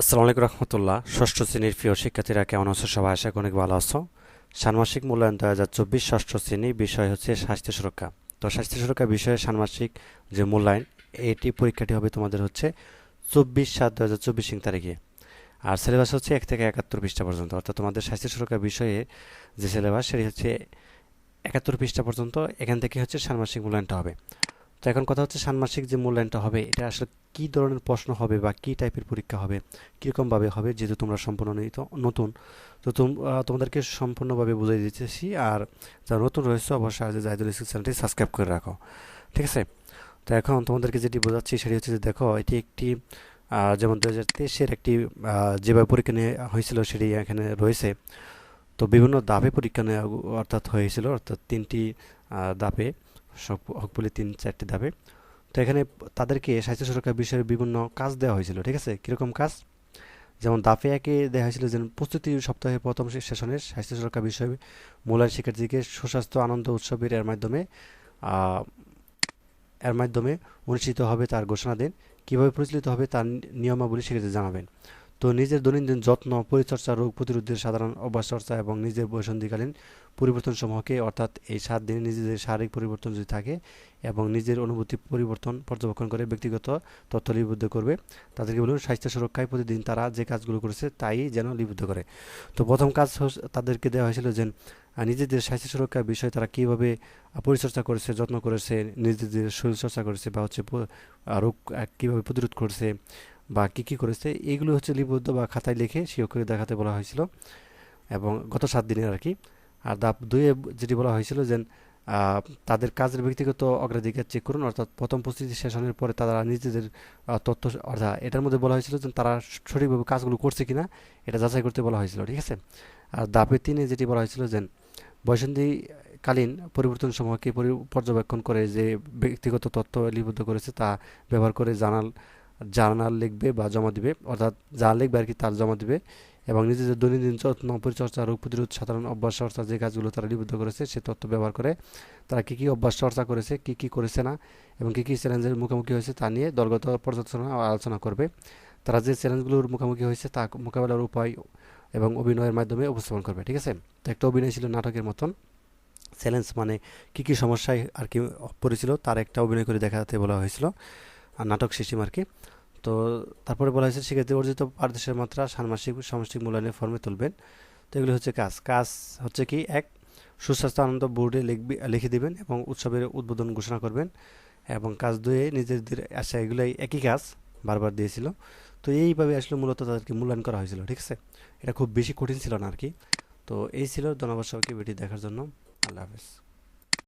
আসসালামু আলাইকুম রহমতুল্লাহ। ষষ্ঠ শ্রেণির প্রিয় শিক্ষার্থীরা কেমন আছো? সবাই আশা অনেক ভালো আছো। ষান্মাসিক মূল্যায়ন দু হাজার চব্বিশ ষষ্ঠ শ্রেণি বিষয় হচ্ছে স্বাস্থ্য সুরক্ষা। তো স্বাস্থ্য সুরক্ষা বিষয়ে ষান্মাসিক যে মূল্যায়ন, এটি পরীক্ষাটি হবে তোমাদের হচ্ছে চব্বিশ সাত দু হাজার চব্বিশ তারিখে। আর সিলেবাস হচ্ছে এক থেকে একাত্তর পৃষ্ঠা পর্যন্ত। অর্থাৎ তোমাদের স্বাস্থ্য সুরক্ষা বিষয়ে যে সিলেবাস সেটি হচ্ছে একাত্তর পৃষ্ঠা পর্যন্ত। এখান থেকে হচ্ছে ষান্মাসিক মূল্যায়নটা হবে। তো এখন কথা হচ্ছে ষান্মাসিক যে মূল্যায়নটা হবে, এটা আসলে কী ধরনের প্রশ্ন হবে বা কী টাইপের পরীক্ষা হবে, কীরকমভাবে হবে যেহেতু তোমরা সম্পূর্ণ নিত, নতুন। তো তোম- তোমাদেরকে সম্পূর্ণভাবে বুঝিয়ে দিতেছি আর যারা নতুন রয়েছে অবশ্যই আজ জাহিদুল ইসলাম চ্যানেলটি সাবস্ক্রাইব করে রাখো। ঠিক আছে? তো এখন তোমাদেরকে যেটি বোঝাচ্ছি সেটি হচ্ছে যে দেখো, এটি একটি যেমন দু হাজার তেইশের একটি যেভাবে পরীক্ষা নিয়ে হয়েছিল সেটি এখানে রয়েছে। তো বিভিন্ন দাপে পরীক্ষা নেওয়া অর্থাৎ হয়েছিল, অর্থাৎ তিনটি দাপে সব হকপুলি তিন চারটি দাপে তো এখানে তাদেরকে স্বাস্থ্য সুরক্ষা বিষয়ে বিভিন্ন কাজ দেওয়া হয়েছিল, ঠিক আছে? কীরকম কাজ? যেমন দাফে একে দেওয়া হয়েছিল যে প্রস্তুতি সপ্তাহের প্রথম সেশনের স্বাস্থ্য সুরক্ষা বিষয়ে মূল্যায়ন শিক্ষার্থীকে সুস্বাস্থ্য আনন্দ উৎসবের এর মাধ্যমে এর মাধ্যমে অনুষ্ঠিত হবে তার ঘোষণা দেন। কীভাবে পরিচালিত হবে তার নিয়মাবলী শিক্ষার্থী জানাবেন। তো নিজের দৈনন্দিন যত্ন, পরিচর্যা, রোগ প্রতিরোধের সাধারণ অভ্যাস চর্চা এবং নিজের বয়সন্ধিকালীন পরিবর্তনসমূহকে অর্থাৎ এই সাত দিনে নিজেদের শারীরিক পরিবর্তন যদি থাকে এবং নিজের অনুভূতি পরিবর্তন পর্যবেক্ষণ করে ব্যক্তিগত তথ্য লিপিবদ্ধ করবে, তাদেরকে বলুন স্বাস্থ্য সুরক্ষায় প্রতিদিন তারা যে কাজগুলো করেছে তাই যেন লিপিবদ্ধ করে। তো প্রথম কাজ তাদেরকে দেওয়া হয়েছিল যে নিজেদের স্বাস্থ্য সুরক্ষার বিষয়ে তারা কীভাবে পরিচর্যা করেছে, যত্ন করেছে, নিজেদের শরীরচর্চা করেছে বা হচ্ছে রোগ কীভাবে প্রতিরোধ করছে বা কী কী করেছে এইগুলো হচ্ছে লিপিবদ্ধ বা খাতায় লিখে শিক্ষককে দেখাতে বলা হয়েছিল এবং গত সাত দিনের আর কি আর ধাপ দুয়ে যেটি বলা হয়েছিল যে তাদের কাজের ব্যক্তিগত অগ্রাধিকার চেক করুন, অর্থাৎ প্রথম প্রস্তুতি সেশনের পরে তারা নিজেদের তথ্য, অর্থাৎ এটার মধ্যে বলা হয়েছিল যে, তারা সঠিকভাবে কাজগুলো করছে কিনা, এটা যাচাই করতে বলা হয়েছিল, ঠিক আছে? আর ধাপে তিনে যেটি বলা হয়েছিল যে বয়সন্ধিকালীন পরিবর্তন সমূহকে পরি- পর্যবেক্ষণ করে যে ব্যক্তিগত তথ্য লিপিবদ্ধ করেছে তা ব্যবহার করে জানাল জার্নাল লিখবে বা জমা দিবে, অর্থাৎ যা লিখবে আর কি তার জমা দিবে এবং নিজেদের দৈনন্দিন যত্ন, পরিচর্যা, রোগ প্রতিরোধ, সাধারণ অভ্যাস চর্চা যে কাজগুলো তারা লিপিবদ্ধ করেছে, সে তথ্য ব্যবহার করে তারা কী কী অভ্যাস চর্চা করেছে, কী কী করেছে না এবং কী কী চ্যালেঞ্জের মুখোমুখি হয়েছে তা নিয়ে দলগত পর্যালোচনা আলোচনা করবে। তারা যে চ্যালেঞ্জগুলোর মুখোমুখি হয়েছে তা মোকাবেলার উপায় এবং অভিনয়ের মাধ্যমে উপস্থাপন করবে, ঠিক আছে? তো একটা অভিনয় ছিল নাটকের মতন। চ্যালেঞ্জ মানে কী কী সমস্যায় আর কি পড়েছিল তার একটা অভিনয় করে দেখাতে বলা হয়েছিল। নাটক সিস্টেম আর কি। তো তারপরে বলা হয়েছে শিক্ষার্থী অর্জিত পারদেশের মাত্রা ষান্মাসিক সামষ্টিক মূল্যায়নের ফর্মে তুলবেন। তো এগুলি হচ্ছে কাজ। কাজ হচ্ছে কি, এক, সুস্বাস্থ্য আনন্দ বোর্ডে লিখবি, লিখে দিবেন এবং উৎসবের উদ্বোধন ঘোষণা করবেন এবং কাজ দুয়ে নিজেদের আচ্ছা এগুলোই একই কাজ বারবার দিয়েছিল। তো এইভাবে আসলে মূলত তাদেরকে মূল্যায়ন করা হয়েছিল, ঠিক আছে? এটা খুব বেশি কঠিন ছিল না আর কি। তো এই ছিল, ধন্যবাদ সবাইকে ভিডিও দেখার জন্য। আল্লাহ হাফেজ।